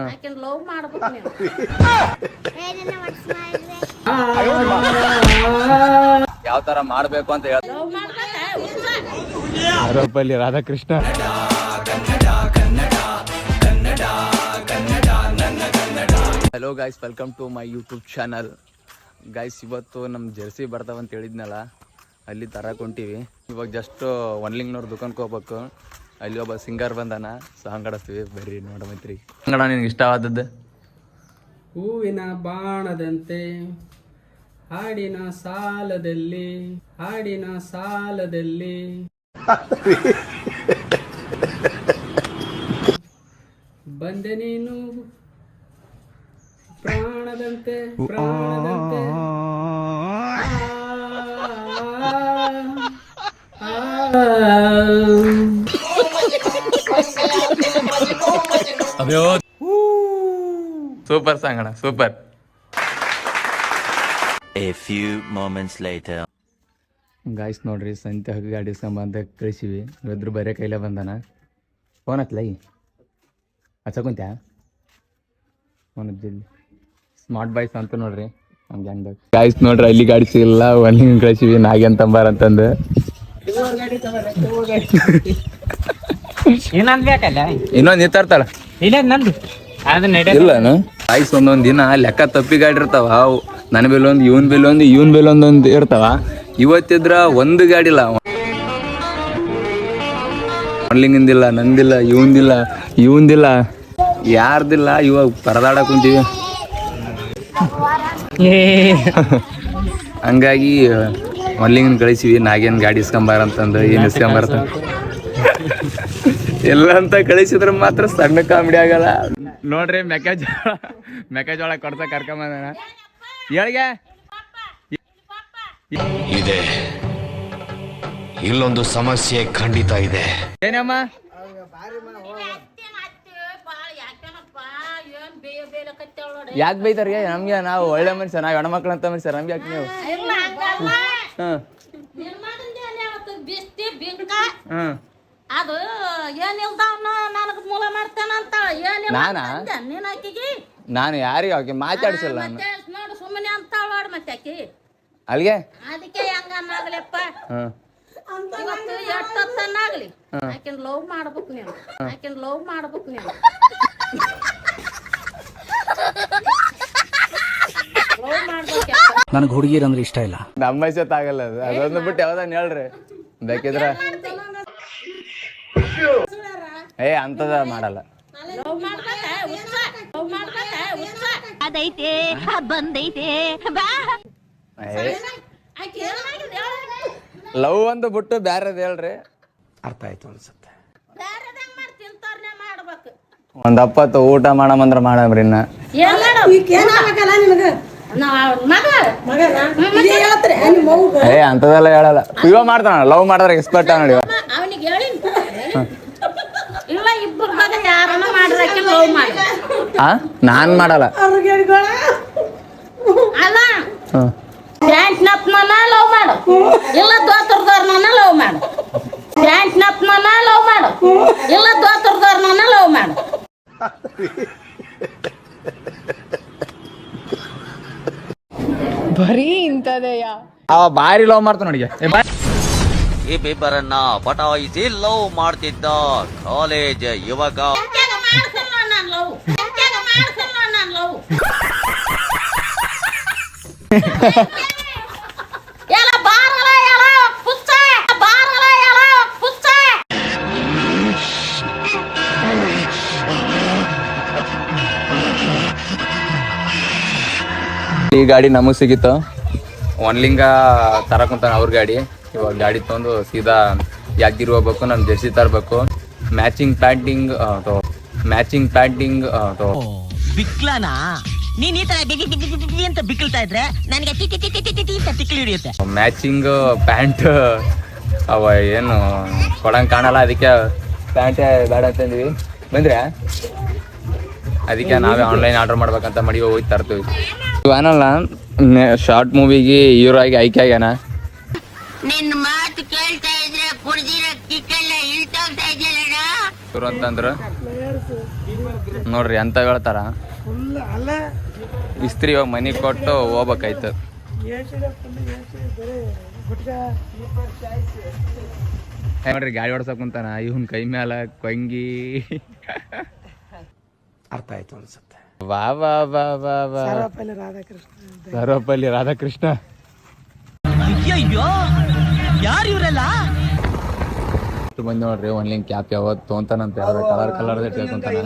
ಆಕಿನ್ love ಮಾಡ್ಬೇಕು ನೀವು. ಯಾವ ತರ ಮಾಡ್ಬೇಕು ಅಂತ ಹೇಳಿ love. ಆರೋಪಲ್ಲಿ Radhakrishna. Hello guys welcome to my YouTube channel guys ಇವತ್ತು ನಮ್ಮ ಜರ್ಸಿ ಬರ್ತಾವಂತ ಹೇಳಿದ್ನಲ್ಲ ಅಲ್ಲಿ ತರಕ್ ಹೊಂಟೀವಿ. ಇವಾಗ ಜಸ್ಟ್ ಒನ್ಲಿಂಗ್ನವ್ರ ದುಕಾನ್ಗೆ ಹೋಗ್ಬೇಕು. ಅಲ್ಲಿ ಒಬ್ಬ ಸಿಂಗರ್ ಬಂದಾನ ಸಾಂಗ್ ಆಡಿಸ್ತೀವಿ ಬರ್ರಿ ನೋಡ ಮೈತ್ರಿ. ಕನ್ನಡ ನಿನ್ಗೆ ಇಷ್ಟವಾದದ್ದು? ಹೂವಿನ ಬಾಣದಂತೆ, ಹಾಡಿನ ಸಾಲದಲ್ಲಿ ಹಾಡಿನ ಸಾಲದಲ್ಲಿ. ಬಂದೆ ನೀನು, ಪ್ರಾಣದಂತೆ ಪ್ರಾಣದಂತೆ. ಸೂಪರ್ ಸಾಂಗ್ ಅಣ್ಣ super a few moments later guys ನೋಡ್ರಿ ಸಂತೆ ಹಗ್ಗ ಗಾಡಿ ಸಂಬಂಧ ಕಳಿಸಿವಿ. ಇದ್ರ ಬರೇ ಕೈಲೇ ಬಂದಾನ. ಫೋನ್ ಹತ್ಲೈ ಹಚ್ಚಕೊಂತ್ಯಾ ಫೋನ್ ಹಚ್ಚಿ ಸ್ಮಾರ್ಟ್ ಬಾಯ್ಸ್ ಅಂತ ನೋಡ್ರಿ ನಮ್ಮ ಗ್ಯಾಂಗ್ ಗಾಯ್ಸ್ ನೋಡ್ರಿ ಅಲ್ಲಿ ಗಾಡಿ ಸಿಗಲ್ಲ ಅಲ್ಲಿ ಕಳಿಸಿವಿ ನಾಗೇನ್ ತಂಬಾರ ಅಂತಂದು. ಇನ್ನೊಂದ್ ಬೇಕಲ್ಲ? ಇನ್ನೊಂದು ಇಲ್ಲ ನಂದು. ಇಲ್ಲನು ಗಾಯ್ಸ್ ಒಂದೊಂದ್ ದಿನ ಲೆಕ್ಕ ತಪ್ಪಿ ಗಾಡಿ ಇರ್ತಾವ ಅವು ನನ್ನ ಬೆಲೆ ಒಂದು ಇವನ್ ಬೆಲೆ ಒಂದು ಇವನ್ ಬೆಲೆ ಒಂದೊಂದು ಇರ್ತಾವ. ಇವತ್ತಿದ್ರ ಒಂದು ಗಾಡಿ ಇಲ್ಲ ನಂದಿಲ್ಲ ಇವಂದಿಲ್ಲ ಇವಂದಿಲ್ಲ. ಯಾರ್ದಿಲ್ಲ ಇವಾಗ ಪರದಾಡಕ್ ಕುಂತೀವಿ. ಹಂಗಾಗಿ ಮೊದ್ಲಿಂಗಿನ ಕಳಿಸಿವಿ ನಾಗೇನ್ ಗಾಡಿ ಇಸ್ಕೊಂಬಾರ ಅಂತಂದು ಏನ್ ಇಸ್ಕೊಂಬಾರ್ತ ಎಲ್ಲ ಅಂತ ಕಳಿಸಿದ್ರೆ ಮಾತ್ರ ಸಣ್ಣ ಕಾಮಿಡಿ ಆಗಲ್ಲ. ನೋಡ್ರಿ ಮೆಕ್ಕೆಜೋಳ ಮೆಕ್ಕೆಜೋಳ ಕೊಡ್ತಾ ಕರ್ಕೊಂಬಂದ ಹೇಳಿಗೆ? ಇದೆ. ಇಲ್ಲೊಂದು ಸಮಸ್ಯೆ ಖಂಡಿತ ಇದೆ. ಏನಮ್ಮ? ಯಾಕ್ ಬೇಯ ಬೇಯಲಕತ್ತೇಳ್ ನೋಡು. ಯಾಕೆ ಬೈತಾರ್ಗೆ? ನಮ್ಗೆ ನಾವು ಒಳ್ಳೆ ಮನುಷ್ಯ ನಾವು ಹೆಣ್ಮಕ್ಳು ಅಂತ ಮನುಷ್ಯ ನಮ್ಗೆ ಯಾಕೆ ನೀವು? ಇಲ್ಲ. ಹ್ಮ್. ಅದು ಏನಿಲ್ದವನ ನನಗ್ ಮೂಲ ಮಾಡ್ತಾನಂತ ಏನಿಲ್ಲ ನಾನಾ? ಅಂದೆ ನೀನ್ ಆಕಿಗೆ ನಾನು ಯಾರಿಗೆ ಆಕೆ ಮಾತಾಡ್ಸಿಲ್ಲ ನಾನು ಮತ್ತೆ ನೋಡು ಸುಮ್ಮನೆ ಅಂತಾಳ ನೋಡ್ ಮತ್ತೆ ಆಕಿ ಅಲ್ಲಿಗೆ ಅದಕ್ಕೆ ಹೆಂಗನ್ನಾಗ್ಲಿಪ್ಪ ಹ್ಮ್ ಇವತ್ತು ಎಷ್ಟೊತ್ತನ್ನಾಗ್ಲಿ ಆಕಿನ ಲವ್ ಮಾಡ್ಬೇಕು ನೀನು. ಆಕಿನ ಲವ್ ಮಾಡ್ಬೇಕು ನೀನು. ಲವ್ ಮಾಡ್ಬೇಕು ನನಗೆ ಹುಡುಗಿರಂದ್ರೆ ಇಷ್ಟ ಇಲ್ಲ. ನಮ್ಮ ಸತ್ತಾಗಲ್ಲ ಆಗಲ್ಲ ಅದು. ಅದೊಂದು ಬಿಟ್ಟು ಯಾವ್ದಾನ ಹೇಳ್ರಿ. ಬೇಕಿದ್ರ ಏ ಅಂತದ ಮಾಡಲ್ಲ. ಅದೈತೆ ಬಂದೈತೆ? ಲವ್ ಒಂದು ಬಿಟ್ಟು ಬ್ಯಾರದ ಹೇಳ್ರಿ. ಅರ್ಥ ಆಯ್ತು ಅನ್ಸುತ್ತೆ. ಬ್ಯಾರೆದಂಗ್ ಮಾಡಿ ತಿಂತಾರ್ನೆ ಮಾಡ್ಬೇಕು. ಒಂದ್ ಅಪ್ಪತ್ತು ಊಟ ಮಾಡಮಂದ್ರ ಮಾಡಮ್ರಿ ಇನ್ನ. ಏ ಅಂತದೆಲ್ಲ ಹೇಳಲ್ಲ. ಇವ ಮಾಡ್ತಾನ ಲವ್ ಮಾಡಿದ್ರೆ ಎಕ್ಸ್ಪರ್ಟ್ ನೋಡಿ ಇಲ್ಲ ಇಬ್ಬರು ಮಗ ಯಾರನ್ನ ಲವ್ ಮಾಡಿ. ಆ? ನಾನ್ ಮಾಡಲ್ಲ. ಅಲ್ಲ ಲವ್ ಮಾಡು. ಇಲ್ಲ ದೋತರದವ್ರನ್ನ ಲವ್ ಮಾಡು. ಪ್ಯಾಂಟ್ ನಪ್ಮನ ಲವ್ ಮಾಡು. ಇಲ್ಲ ದೋತರದವ್ರನ್ನ ಲವ್ ಮಾಡು. ಅವ ಬಾರಿ ಲವ್ ಮಾಡ್ತಾನ ನೋಡಿ ಇಬ್ಬಿಬ್ಬರನ್ನ ಪಟಾಯಿಸಿ ಲವ್ ಮಾಡ್ತಿದ್ದ ಕಾಲೇಜ್ ಯುವಕ. ಈ ಗಾಡಿ ನಮಗ್ ಸಿಗಿತ್ತು. ಒನ್ಲಿಂಗ ತರಕುಂತಾನ ಅವ್ರ ಗಾಡಿ. ಇವಾಗ ಗಾಡಿ ತಂದು ಸೀದಾ ಯಾಕೆ ಹೋಗ್ಬೇಕು ನಾನು ಜರ್ಸಿ ತರಬೇಕು. ಮ್ಯಾಚಿಂಗ್ ಪ್ಯಾಂಟಿಂಗ್ ಮ್ಯಾಚಿಂಗ್ ಪ್ಯಾಂಟಿಂಗ್ ಬಿಕ್ಲನಾ? ನೀನ್ ಈ ತರ ಅಂತ ಬಿಕ್ಕಳ್ತಾ ಇದ್ರೆ ನನಗೆ ತಿಕ್ಲಿ ಹಿಡಿಯುತ್ತೆ. ಮ್ಯಾಚಿಂಗ್ ಪ್ಯಾಂಟ್ ಅವ ಏನು ಕೊಡಂಗ್ ಕಾಣಲ್ಲ ಅದಕ್ಕೆ ಪ್ಯಾಂಟ್ ಬೇಡ ಅಂತಂದ್ವಿ ಬಂದ್ರೆ? ಅದಕ್ಕೆ ನಾವೇ ಆನ್ಲೈನ್ ಆರ್ಡರ್ ಮಾಡ್ಬೇಕಂತ ಮಾಡಿ ಹೋಗಿ ತರ್ತೀವಿ. ಇವನಲ್ಲ ಶಾರ್ಟ್ ಮೂವಿಗೆ ಹೀರೋ ಆಗಿ ಆಯ್ಕೆ ಆಗ್ಯಾನ? ನಿನ್ ಮಾತು ಕೇಳ್ತಾ ಇದ್ರೆ ಕುಡ್ದಿರ ಕಿಕ್ಕೆಲ್ಲ ಇಳ್ತೋಗ್ತಾ ಇದೆಯಲ್ಲ ಇವ್ರು ಅಂತಂದ್ರ ನೋಡ್ರಿ ಅಂತ ಹೇಳ್ತಾರ ಇಸ್ತ್ರಿ ಇವಾಗ ಮನೆ ಕೊಟ್ಟು ಹೋಗ್ಬೇಕಾಯ್ತು. ನೋಡ್ರಿ ಗಾಡಿ ಓಡ್ಸಕ್ ಕುಂತಾನ. ಇವನ್ ಕೈ ಮ್ಯಾಲ ಕೊಂಗಿ. ಅರ್ಥ ಆಯ್ತು ಅನ್ಸುತ್ತೆ. ವಾ ವಾ ವಾ ವಾ ವಾ. ಸರ್ವಪಲ್ಲಿ ರಾಧಾಕೃಷ್ಣ. ಅಯ್ಯಯ್ಯೋ! ಯಾರು ಇವರೆಲ್ಲ? ಇಷ್ಟು ನೋಡ್ರಿ ನೋಡ್ರಿ ಒನ್ಲಿಂಗ್ ಕ್ಯಾಪ್ ಯಾವತ್ತು ತೊಗೊಂತಾನಂತ ಯಾವ್ದು ಕಲರ್ ಕಲರ್ ಇಟ್ಕೊಂತಾನ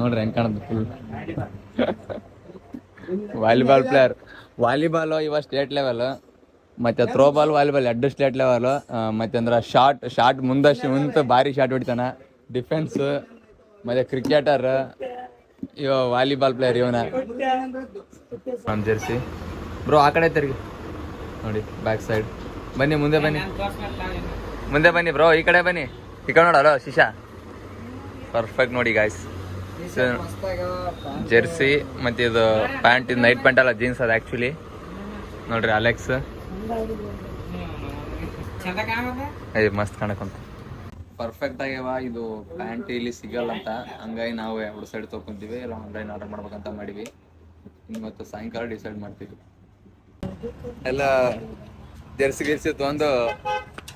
ನೋಡ್ರಿ ಹೆಂಗ್ ಕಾಣುತ್ತೆ ಫುಲ್ ವಾಲಿಬಾಲ್ ಪ್ಲೇಯರ್ ವಾಲಿಬಾಲ್ ಇವ ಸ್ಟೇಟ್ ಲೆವೆಲ್ ಮತ್ತೆ ಥ್ರೋ ಬಾಲ್ ವಾಲಿಬಾಲ್ ಎರಡು ಸ್ಟೇಟ್ ಲೆವೆಲ್ ಮತ್ತೆ ಅಂದ್ರೆ ಶಾರ್ಟ್ ಶಾರ್ಟ್ ಮುಂದಷ್ಟು ಮುಂತ ಭಾರಿ ಶಾರ್ಟ್ ಹೊಡಿತಾನ. ಡಿಫೆನ್ಸ್ ಮತ್ತೆ ಕ್ರಿಕೆಟರ್ ಇವ ವಾಲಿಬಾಲ್ ಪ್ಲೇಯರ್ ಇವನ. ಜರ್ಸಿ ಜೆರ್ಸಿ ಬ್ರೋ ಆ ಕಡೆ ತಿರುಗಿ. ನೋಡಿ ಬ್ಯಾಕ್ ಸೈಡ್ ಬನ್ನಿ ಮುಂದೆ ಬನ್ನಿ. ಮುಂದೆ ಬನ್ನಿ ಬ್ರೋ ಈ ಕಡೆ ಬನ್ನಿ. ಈ ಕಡೆ ನೋಡಲ್ಲ ಶಿಶಾ. ಪರ್ಫೆಕ್ಟ್ ನೋಡಿ ಗಾಯ್ಸ್ ಜೆರ್ಸಿ ಮತ್ತೆ ಇದು ಪ್ಯಾಂಟ್ ಇದು ನೈಟ್ ಪ್ಯಾಂಟ್ ಅಲ್ಲ ಜೀನ್ಸ್ ಅದು ಆ್ಯಕ್ಚುಲಿ ನೋಡ್ರಿ ಅಲೆಕ್ಸ್ ಏ ಮಸ್ತ್ ಕಾಣಕಂತ. ಪರ್ಫೆಕ್ಟ್ ಆಗ್ಯಾವ ಇದು ಪ್ಯಾಂಟ್ ಇಲ್ಲಿ ಸಿಗಲ್ಲ ಅಂತ. ಹಂಗಾಗಿ ನಾವು ಎರಡು ಸೈಡ್ ತೊಗೊಂತೀವಿ ಇಲ್ಲ ಆನ್ಲೈನ್ ಆರ್ಡರ್ ಮಾಡ್ಬೇಕಂತ ಮಾಡಿವಿ ಮತ್ತು ಸಾಯಂಕಾಲ ಡಿಸೈಡ್ ಮಾಡ್ತೀವಿ. ಎಲ್ಲ ಜೆರ್ಸಿ ಗಿರ್ಸಿ ತೊಗೊಂಡು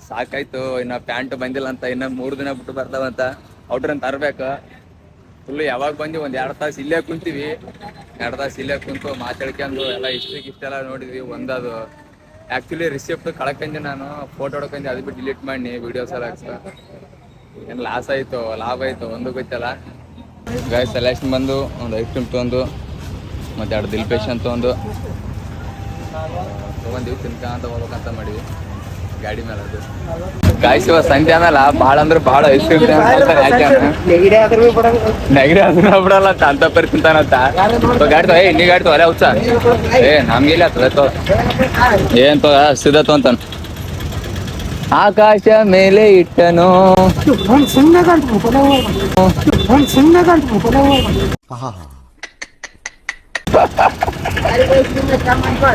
ಸಾಕಾಯ್ತು, ಇನ್ನ ಪ್ಯಾಂಟ್ ಬಂದಿಲ್ಲ ಅಂತ, ಇನ್ನ ಮೂರು ದಿನ ಬಿಟ್ಟು ಬರ್ತಾವಂತ ಔಟ್ರನ್ ತರ್ಬೇಕು. ಫುಲ್ ಯಾವಾಗ ಬಂದಿ ಒಂದ್ ಎರಡ್ ತಾಸು ಇಲ್ಲೇ ಕುಂತೀವಿ. ಎರಡು ತಾಸು ಇಲ್ಲೇ ಕುಂತು ಮಾತಾಡ್ಕೊಂಡು ಎಲ್ಲ ಇಷ್ಟಿಗೆ ಇಷ್ಟೆಲ್ಲ ನೋಡಿದ್ವಿ, ಒಂದದು. ಆಕ್ಚುಲಿ ರಿಸೆಪ್ಟ್ ಕಳ್ಕೊಂಡೆ ನಾನು ಫೋಟೋ ಹೊಡ್ಕೊಂಡೆ, ಅದು ಬಿಟ್ಟು ಡಿಲೀಟ್ ಮಾಡಿ ವಿಡಿಯೋಸ್ ಎಲ್ಲ ಹಾಕ್ಸ ಏನು ಲಾಸ್ ಆಯ್ತು, ಲಾಭ ಆಯ್ತು, ಒಂದು ಗೊತ್ತಲ್ಲ. ಗಾಯ ಸೆಲೆಕ್ಷನ್ ಬಂದು, ಒಂದು ಐಸ್ ಕ್ರೀಮ್ ತೊಗೊಂಡು ಮತ್ತೆ ಎರಡು ದಿಲ್ ಪೇಶನ್ ತೊಗೊಂಡಿವಿ ತಿನ್ಕೊಂತ ಹೋಗ್ಬೇಕಂತ ಮಾಡಿವಿ. ಗಾಡಿ ಮೇಲೆ ಅದು. ಗಾಯ್ಸ್ ಇವಾಗ ಸಂಜೆ ಆಮೇಲೆ ಭಾಳ ಅಂದ್ರೆ ಭಾಳ ಐಸ್ ಕ್ರೀಮ್ ನೆಗಡಿ ಅದನ್ನ ಬಿಡಲ್ಲ. ಅಂತ ಅಂತ ಪರಿ ತಿಂತಾನಂತ ಗಾಡಿ ತೋ ಏ ನೀ ಗಾಡಿ ತೋ ಹುಚ್ಚ ಏ ನಮ್ಗೆ ಇಲ್ಲ ತೋ ಏನ್ ತೋ ಸಿದ ಅಂತಾನ. ಆಕಾಶ ಮೇಲೆ ಇಟ್ಟನು.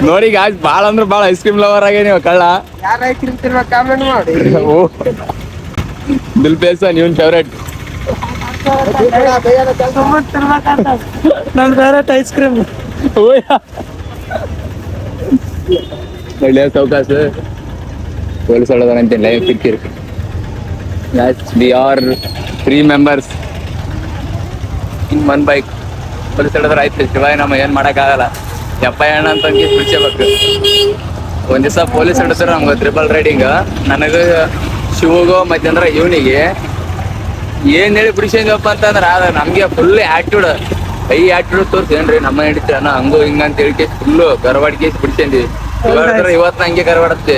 ನೋಡಿ ಗಾಯ್ಸ್ ಭಾಳ ಅಂದ್ರೆ ಭಾಳ ಐಸ್ ಕ್ರೀಮ್ ಲವರ್ ಆಗಿ ನೀವು ಕಳ್ಳ. ಯಾರ ಐಕ್ರಿಮ್ ತಿನ್ಬೇಕು ಕಾಮೆಂಟ್ ಮಾಡಿ. ಓ. ದಿಲ್ ಪೇಸ ನೀವನ್ ಫೇವ್ರೇಟ್ ನನ್ ಫೇವ್ರೇಟ್ ಐಸ್ ಕ್ರೀಮ್ ಒಳ್ಳೆಯ ಸೌಕಾಸ. ಪೊಲೀಸ್ ಹೊಡೆದಂತೆ ಲೈವ್ ಪಿಕ್ಕಿರ್ we are three members in one bike police ಹಿಡಿದ್ರೆ ಆಯ್ತು ಶಿವಾಯ ನಮ್ಮ ಏನ್ ಮಾಡಕ್ಕಾಗಲ್ಲ. ಎಪ್ಪ ಅಣ್ಣ ಅಂತ ಬಿಡ್ಸಬೇಕು. ಒಂದ್ ದಿವಸ ಪೊಲೀಸ್ ಹಿಡಿದ್ರೆ ನಮ್ಗೆ ತ್ರಿಬಲ್ ರೈಡಿಂಗ್ ನನಗ ಶಿವಗೋ ಮತ್ತೆ ಅಂದ್ರೆ ಇವನಿಗೆ. ಏನ್ ಹೇಳಿ ಬಿಡಿಸಿದ್ವಪ್ಪ ಅಂತಂದ್ರ ಅದ ನಮ್ಗೆ ಫುಲ್ ಆಟಿಟ್ಯೂಡ್ ಕೈ ಆಟಿಟ್ಯೂಡ್ ತೋರ್ಸೇನ್ರಿ ನಮ್ಮ ಹಿಡಿತೀರ ಹಂಗು ಹಂಗೋ ಹಿಂಗ ಅಂತ ಹೇಳಿ ಫುಲ್ ಗರ್ವಾಡಿಗೆ ಬಿಡಿಸಿದ್ವಿ ಇವಾಗ ಇವತ್ತು ಹಂಗೆ ಗರ್ವಾಡತ್ತೆ.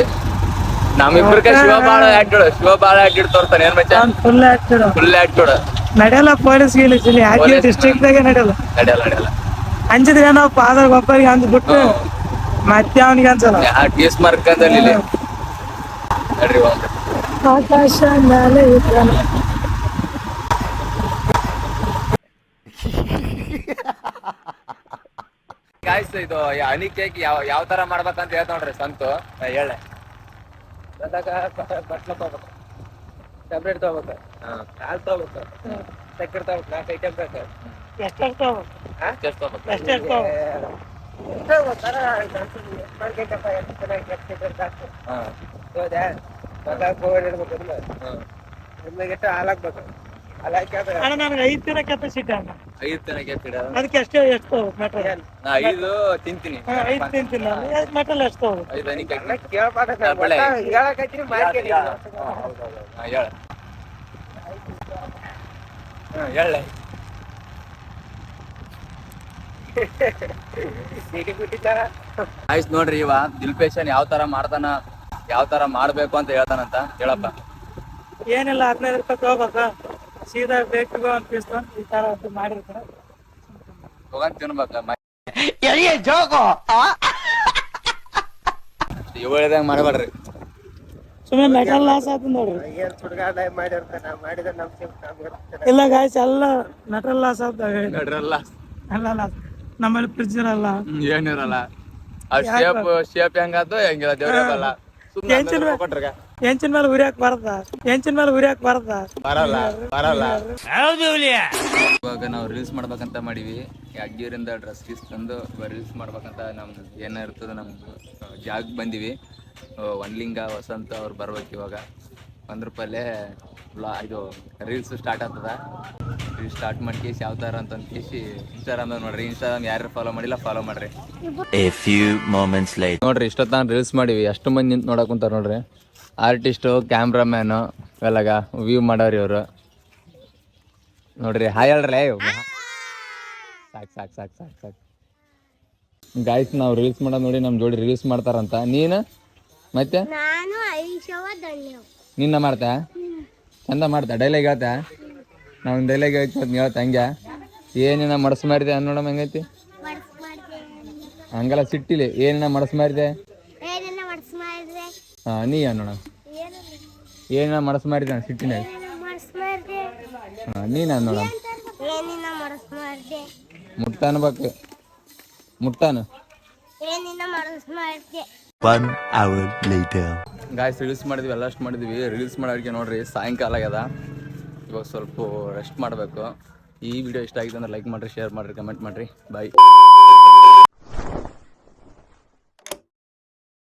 ಇಬ್ಬರ್ಕ ಶಿವ ಬಾಳ ಆಟಿಟ್ಯೂಡ್ ಶಿವ ಬಾಳ ಆಟಿಟ್ಯೂಡ್ ತೋರ್ತಾನೆ ಏನ್ ಮಚ್ಚ? ಫುಲ್ ಆಟಿಟ್ಯೂಡ್ ಫುಲ್ ಆಟಿಟ್ಯೂಡ್ ನಡೆಯಲ್ಲ ಪೊಲೀಸ್ ಗೀಲಿಸ್ ಇಲ್ಲಿ ಯಾಕೆ Police- ಡಿಸ್ಟ್ರಿಕ್ಟ್ ದಾಗೆ ನಡೆಯಲ್ಲ? ನಡೆಯಲ್ಲ ನಡೆಯಲ್ಲ. ಅಂಜಿದ್ರೆ ನಾವು ಫಾದರ್ ಒಬ್ಬರಿಗೆ ಅಂದ್ಬಿಟ್ಟು ಮತ್ತೆ ಅವನಿಗೆ ಅನ್ಸಲ್ಲ. ಆ ಟೀಸ್ ಮಾರ್ಕ್ ಅಂತಲ್ಲಿ ಇಲ್ಲಿ ನಡ್ರಿ. ಆಕಾಶ ಮೇಲೆ ಇದ್ದಾನೆ. ಗಾಯ್ಸ್ ಇದು ಯ- ಹನಿ ಕೇಕ್ ಯಾವ ಯಾವ ತರ ಮಾಡ್ಬೇಕಂತ ಹೇಳ್ತ ನೋಡ್ರಿ ಸಂತು. ನಾ ಹೇಳೆ ಬಟ್ಲ ತಗೋಬೇಕು ಟ್ಯಾಬ್ಲೆಟ್ ತಗೋಬೇಕು. ಹಾಲು ತಗೋಬೇಕು. ಸಕ್ಕರೆ ತಗೋಬೇಕು. ನಾಲ್ಕು ಐಟಮ್ ಬೇಕು. ಎಷ್ಟೆಷ್ಟು ತಗೋಬೇಕು? ಎಷ್ಟ್ ಹಾ. ಹೌದಾ? ಮಗ ಕೋವಿಡ್ ಹಾಲು ಹಾಕ್ಬೇಕು. ಹಾಲು ಹಾಕಿ ಅಣ್ಣ ನನಗೆ ಐದು ದಿನ ಕೆಪಾಸಿಟಿ ಅಣ್ಣ. ಐದ್ ಅದಕ್ಕೆ ಅಷ್ಟೇ ಎಷ್ಟು ನಾ ಐದು ತಿಂತೀನಿ. ಐದು ತಿಂತೀನಿ ನಾನು. ಎಷ್ಟು ತಗೋಬೇಕು ಐದು ಬೆಳೆ. ಹೇಳಕತ್ತೀನಿ ಮಾರ್ಕೆಟ್ ಹೇಳ. ಹಾ, ಹೇಳೆ. ಸಿಟಿ ಬಿಟ್ಟಿದ್ದಾರ? ಆಯ್ಸ್ ನೋಡ್ರಿ ಇವ ದಿಲ್ಪೇಶನ್ ಯಾವ ತರ ಮಾಡ್ತಾನ ಯಾವ ತರ ಮಾಡ್ಬೇಕು ಅಂತ ಹೇಳ್ತಾನಂತ ಹೇಳಪ್ಪ. ಏನಿಲ್ಲ ಹದಿನೈದು ರೂಪಾಯಿ ತಗೋಬೇಕಾ? ಸೀದಾ ಬೇಕು ತಗೊಂಡು ಈ ತರ ಅದು ಮಾಡಿರ್ತಾರೆ. ಹೋಗಂತ ತಿನ್ಬೇಕ ಜೋಗೋ ಇವ ಹೇಳ್ದಂಗ ಮಾಡಬೇಡ್ರಿ. ಸುಮ್ಮನೆ ಮೆಟಲ್ ಲಾಸ್ ಆಯ್ತು ನೋಡ್ರಿ. ಇಲ್ಲ ಗಾಯ್ಸ್ ಎಲ್ಲ ಮೆಟಲ್ ಲಾಸ್ ಆಗ್ತವೆ ನೋಡ್ರಲ್ಲ ಎಲ್ಲ ಲಾಸ್. ನಮ್ಮಲ್ಲಿ ಫ್ರಿಜ್ ಇರಲ್ಲ. ಏನಿರಲ್ಲ. ಆ ಶೇಪ್ ಶೇಪ್ ಹೆಂಗಾದ ಹೆಂಗಿಲ್ಲ ದೇವ್ರಲ್ಲ Tension ಬೇ- ಕೊಟ್ರಗ ಹೆಂಚಿನ ಮೇಲೆ ಉರಿಯಾಕ್ ಬರದ? ಎಂಚಿನ ಮೇಲೆ ಉರಿಯಾಕ್ ಬರದ? ಬರಲ್ಲ ಬರಲ್ಲ. ಇವಾಗ ನಾವು ರೀಲ್ಸ್ ಮಾಡ್ಬೇಕಂತ ಮಾಡಿವಿ. ಅಜ್ಜಿಯರಿಂದ ಡ್ರೆಸ್ ಗೀಸ್ ತಂದು ರೀಲ್ಸ್ ಮಾಡ್ಬೇಕಂತ ನಮ್ದು ಏನ ನಮ್ ನಮ್ಮ ಜಾಗ ಬಂದಿವಿ. ಒನ್ಲಿಂಗ ವಸಂತ ಅವ್ರು ಬರ್ಬೇಕು ಇವಾಗ. ಒಂದು ರೂಪಾಯಲ್ಲೇ ಬ್ಲಾ ಇದು ರೀಲ್ಸ್ ಸ್ಟಾರ್ಟ್ ಆಗ್ತದ. ರೀಲ್ಸ್ ಸ್ಟಾರ್ಟ್ ಮಾಡಿ ಕೇಸಿ ಯಾವ ಥರ ಅಂತ ಕೇಸಿ ಇನ್ಸ್ಟಾಗ್ರಾಮ್ ನೋಡ್ರಿ. ಇನ್ಸ್ಟಾಗ್ರಾಮ್ ಯಾರು ಫಾಲೋ ಮಾಡಿಲ್ಲ ಫಾಲೋ ಮಾಡ್ರಿ. ಎ ಫ್ಯೂ ಮೊಮೆಂಟ್ಸ್ ಲೈಟ್ ನೋಡ್ರಿ ಇಷ್ಟೊತ್ತ ರೀಲ್ಸ್ ಮಾಡಿವಿ. ಅಷ್ಟು ಮಂದಿ ನಿಂತು ನೋಡಕ್ ಕುಂತಾರ ನೋಡ್ರಿ. ಆರ್ಟಿಸ್ಟು ಕ್ಯಾಮ್ರಾಮ್ಯಾನು ಇವೆಲ್ಲಾಗ ವ್ಯೂ ಮಾಡೋರು ಇವರು. ನೋಡ್ರಿ ಹಾಯ್ ಹೇಳ್ರಿ ಸಾಕು ಸಾಕು ಸಾಕು ಸಾಕು ಸಾಕು. ಗಾಯ್ಸ್ ನಾವು ರೀಲ್ಸ್ ಮಾಡೋದು ನೋಡಿ ನಮ್ಮ ಜೋಡಿ ರೀಲ್ಸ್ ಮಾಡ್ತಾರಂತ. ನೀನು? ಮತ್ತೆ? ನಿನ್ನ ಮಾಡ್ತಾ? ಚಂದ ಮಾಡ್ತಾ? ಡೈಲಾಗ್ ಹೇಳ್ತಾ? ನಾವು ಡೈಲಾಗ್ ಹೇಳ್ತೀನಿ ಹೇಳ್ತಾ ಹಂಗೆ. ಏನೇನ ಮಡಸ್ ಮಾಡಿದೆ ನೋಡಮ್ಮ ಹೆಂಗೈತಿ? ಹಂಗಲ್ಲ ಸಿಟ್ಟಿಲಿ. ಏನೇನ ಮಡಸ್ ಮಾಡಿದೆ ಹಾ ನೀ ನೋಡ ಏನು ಮನಸ್ಸು ಮಾಡಿದ ಸಿಟ್ಟಿನಲ್ಲಿ? ನೀನ ನೋಡಮ್ ಮಡ್ಸ್ ಮಾಡಿದೆ. ಹಾಂ ನೀನು ನೋಡ. ಏನಿನ ಮಡ್ಸ್ ಮಾಡಿದೆ. ಮುಟ್ಟ ಅನ್ಬೇಕು ಮುಟ್ಟಾನು? hour later. ಗಾಯ್ಸ್ ರೀಲ್ಸ್ ಮಾಡಿದ್ವಿ ಎಲ್ಲ ಅಷ್ಟು ಮಾಡಿದ್ವಿ. ರೀಲ್ಸ್ ಮಾಡೋರಿಗೆ ನೋಡ್ರಿ ಸಾಯಂಕಾಲ ಆಗ್ಯದ. ಇವಾಗ ಸ್ವಲ್ಪ ರೆಸ್ಟ್ ಮಾಡಬೇಕು. ಈ ವಿಡಿಯೋ ಇಷ್ಟ ಆಗಿದೆ ಅಂದ್ರೆ ಲೈಕ್ ಮಾಡ್ರಿ ಶೇರ್ ಮಾಡ್ರಿ ಕಮೆಂಟ್ ಮಾಡ್ರಿ. ಬಾಯ್